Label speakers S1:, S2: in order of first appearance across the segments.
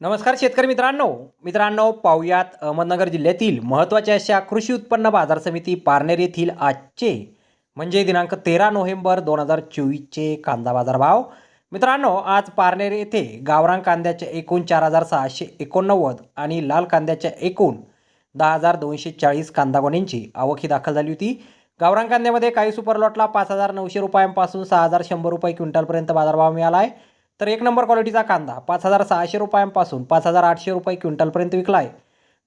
S1: नमस्कार शेतकरी मित्रांनो. मित्रांनो पाहुयात अहमदनगर जिल्ह्यातील महत्त्वाच्या अशा कृषी उत्पन्न बाजार समिती पारनेर येथील आजचे म्हणजे दिनांक तेरा नोव्हेंबर दोन हजार चोवीसचे कांदा बाजार भाव मित्रांनो आज पारनेर येथे गावरान कांद्याच्या एकूण चार हजार सहाशे एकोणनव्वद आणि लाल कांद्याच्या एकूण दहा हजार दोनशे चाळीस कांदा गोण्यांची आवक दाखल झाली होती. गावरान कांद्यामध्ये काही सुपर लॉटला पाच हजार नऊशे रुपयांपासून सहा हजार शंभर रुपये क्विंटलपर्यंत बाजारभाव मिळाला आहे. तर एक नंबर क्वालिटीचा कांदा पाच हजार सहाशे रुपयांपासून पाच हजार आठशे रुपये क्विंटलपर्यंत विकला आहे.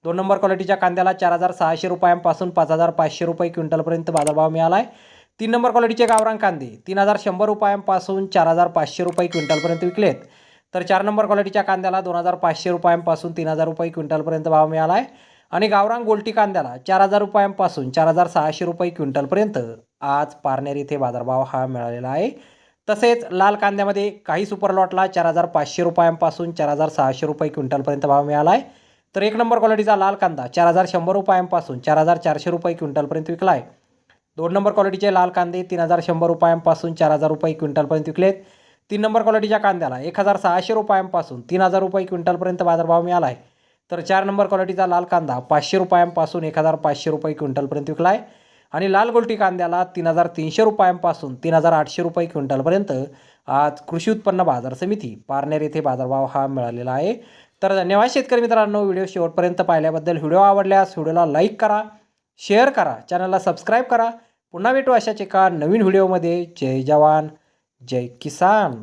S1: दोन नंबर क्वालिटीच्या कांद्याला चार हजार सहाशे रुपयांपासून पाच हजार पाचशे रुपये क्विंटलपर्यंत बाजारभाव मिळाला आहे. तीन नंबर क्वालिटीचे गावरान कांदे तीन हजार शंभर रुपयांपासून चार हजार पाचशे रुपये क्विंटलपर्यंत विकलेत तर चार नंबर क्वालिटीच्या कांद्याला दोन हजार पाचशे रुपयांपासून तीन हजार रुपये क्विंटलपर्यंत भाव मिळाला आहे. आणि गावरान गोल्टी कांद्याला चार हजार रुपयांपासून चार हजार सहाशे रुपये क्विंटलपर्यंत आज पारनेर इथे बाजारभाव हा मिळालेला आहे. तसेच लाल कांद्यामध्ये काही सुपर लॉटला चार हजार पाचशे रुपयांपासून चार हजार सहाशे रुपये क्विंटलपर्यंत भाव मिळाला आहे तर एक नंबर क्वालिटीचा लाल कांदा चार हजार शंभर रुपयांपासून चार हजार चारशे रुपये क्विंटलपर्यंत विकला आहे दोन नंबर क्वालिटीचे लाल कांदे तीन हजार शंभर रुपयांपासून चार हजार रुपये क्विंटलपर्यंत विकलेत. तीन नंबर क्वालिटीच्या कांद्याला एक हजार सहाशे रुपयांपासून तीन हजार रुपये क्विंटलपर्यंत बाजारभाव मिळाला आहे तर चार नंबर क्वालिटीचा लाल कांदा पाचशे रुपयांपासून एक हजार पाचशे रुपये क्विंटलपर्यंत विकला आहे आणि लाल गोल्टी कांद्याला तीन हजार तीनशे रुपयांपासून तीन हजार आठशे रुपये क्विंटलपर्यंत आज कृषी उत्पन्न बाजार समिती पारनेर येथे बाजारभाव हा मिळालेला आहे. तर धन्यवाद शेतकरी मित्रांनो व्हिडिओ शेवटपर्यंत पाहिल्याबद्दल. व्हिडिओ आवडल्यास व्हिडिओला लाईक करा शेअर करा चॅनलला सबस्क्राईब करा. पुन्हा भेटू अशाच एका नवीन व्हिडिओमध्ये. जय जवान जय किसान.